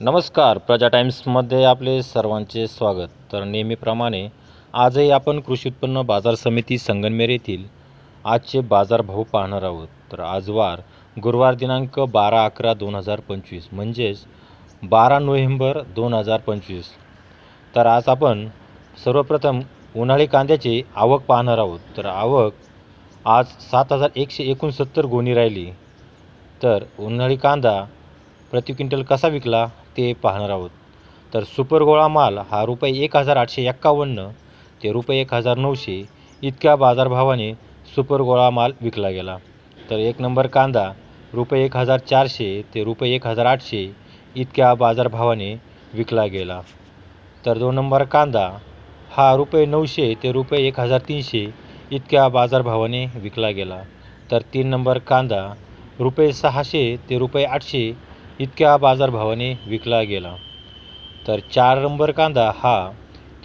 नमस्कार प्रजा टाईम्समध्ये आपले सर्वांचे स्वागत. तर नेहमीप्रमाणे आजही आपण कृषी उत्पन्न बाजार समिती संगनमेर येथील आजचे बाजारभाव पाहणार आहोत. तर आज वार गुरुवार दिनांक बारा अकरा दोन हजार पंचवीस म्हणजेच बारा नोव्हेंबर दोन हजार पंचवीस. तर आज आपण सर्वप्रथम उन्हाळी कांद्याची आवक पाहणार आहोत. तर आवक आज सात हजार एकशे एकोणसत्तर गोणी राहिली. तर उन्हाळी कांदा प्रति क्विंटल कसा विकला? ते पाहणार आहोत. तर सुपर गोळा माल हा रुपये एक हजार आठशे एक्कावन्न ते रुपये एक हजार नऊशे इतक्या बाजारभावाने सुपर गोळा माल विकला गेला. तर एक नंबर कांदा रुपये एक हजार चारशे ते रुपये एक हजार आठशे इतक्या बाजारभावाने विकला गेला. तर दोन नंबर कांदा हा रुपये नऊशे ते रुपये एक हजार तीनशे इतक्या बाजारभावाने विकला गेला. तर तीन नंबर कांदा रुपये सहाशे ते रुपये आठशे इतक्या बाजारभावाने विकला गेला. तर चार नंबर कांदा हा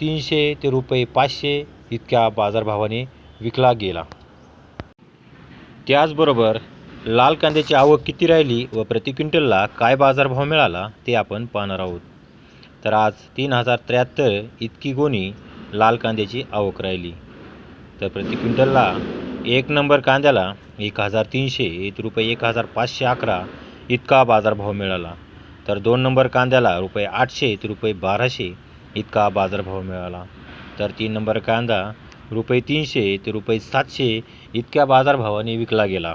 तीनशे ते रुपये पाचशे इतक्या बाजारभावाने विकला गेला. त्याचबरोबर लाल कांद्याची आवक किती राहिली व प्रति क्विंटलला काय बाजारभाव मिळाला ते आपण पाहणार आहोत. तर आज तीन हजार त्र्याहत्तर इतकी गोणी लाल कांद्याची आवक राहिली. तर प्रति क्विंटलला एक नंबर कांद्याला एक हजार तीनशे एक रुपये एक हजार पाचशे अकरा इतका बाजारभाव मिळाला. तर दोन नंबर कांद्याला रुपये आठशे ते रुपये बाराशे इतका बाजारभाव मिळाला. तर तीन नंबर कांदा रुपये तीनशे ते रुपये सातशे इतक्या बाजारभावाने विकला गेला.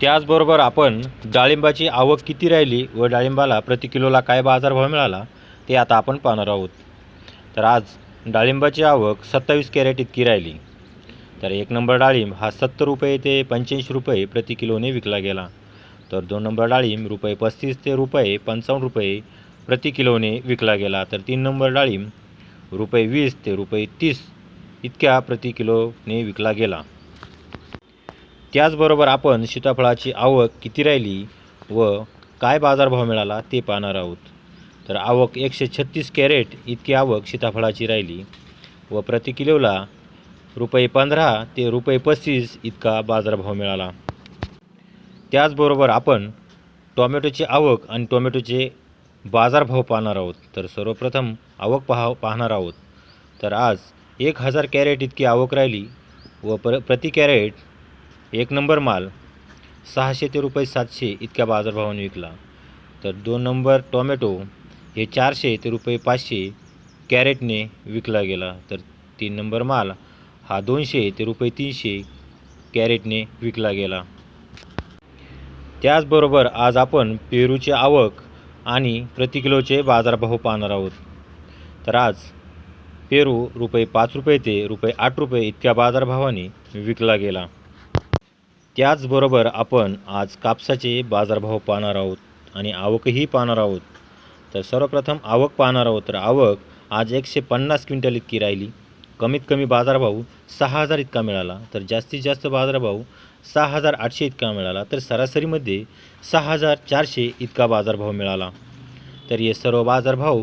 त्याचबरोबर आपण डाळिंबाची आवक किती राहिली व डाळिंबाला प्रति किलोला काय बाजारभाव मिळाला ते आता आपण पाहणार आहोत. तर आज डाळिंबाची आवक सत्तावीस कॅरेट इतकी राहिली. तर एक नंबर डाळिंब हा सत्तर रुपये ते पंच्याऐंशी रुपये प्रति किलोने विकला गेला. तर दोन नंबर डाळिंब रुपये पस्तीस ते रुपये पंचावन्न रुपये प्रति किलोने विकला गेला. तर तीन नंबर डाळिंब रुपये वीस ते रुपये तीस इतक्या प्रति किलोने विकला गेला. त्याचबरोबर आपण सीताफळाची आवक किती राहिली व काय बाजारभाव मिळाला ते पाहणार आहोत. तर आवक एकशे छत्तीस कॅरेट इतकी आवक सीताफळाची राहिली व प्रति किलोला रुपये पंधरा ते रुपये पस्तीस इतका बाजारभाव मिळाला. त्याचबरोबर आपण टोमॅटोची आवक आणि टोमॅटोचे बाजारभाव पाहणार आहोत. तर सर्वप्रथम आवक पाहा पाहणार आहोत. तर आज एक हजार कॅरेट इतकी आवक राहिली व पर प्रति कॅरेट एक नंबर माल सहाशे ते रुपये सातशे इतक्या बाजारभावाने विकला. तर दोन नंबर टोमॅटो हे चारशे ते रुपये पाचशे कॅरेटने विकला गेला. तर तीन नंबर माल हा दोनशे ते रुपये तीनशे कॅरेटने विकला गेला. त्याचबरोबर आज आपण पेरूची आवक आणि प्रति किलोचे बाजारभाव पाहणार आहोत. तर आज पेरू रुपये पाच रुपये ते रुपये आठ रुपये इतक्या बाजारभावाने विकला गेला. त्याचबरोबर आपण आज कापसाचे बाजारभाव पाहणार आहोत आणि आवकही पाहणार आहोत. तर सर्वप्रथम आवक पाहणार आहोत. तर आवक आज एकशे पन्नास क्विंटल इतकी राहिली. कमीत कमी बाजारभाव सहा हजार इतका मिळाला. तर जास्तीत जास्त बाजारभाव सहा हजार आठशे इतका मिळाला तर सरासरीमध्ये सहा हजार चारशे इतका बाजारभाव मिळाला. तर हे सर्व बाजारभाव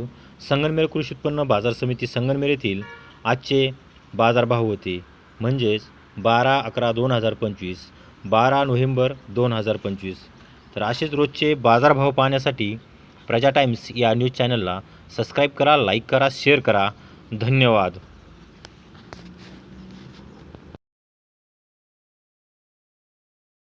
संगनमेर कृषी उत्पन्न बाजार समिती संगनमेर येथील आजचे बाजारभाव होते. म्हणजेच बारा अकरा दोन हजार पंचवीस बारा नोव्हेंबर दोन हजार पंचवीस. तर असेच रोजचे बाजारभाव पाहण्यासाठी प्रजा टाइम्स या न्यूज चॅनलला सबस्क्राईब करा लाईक करा शेअर करा. धन्यवाद.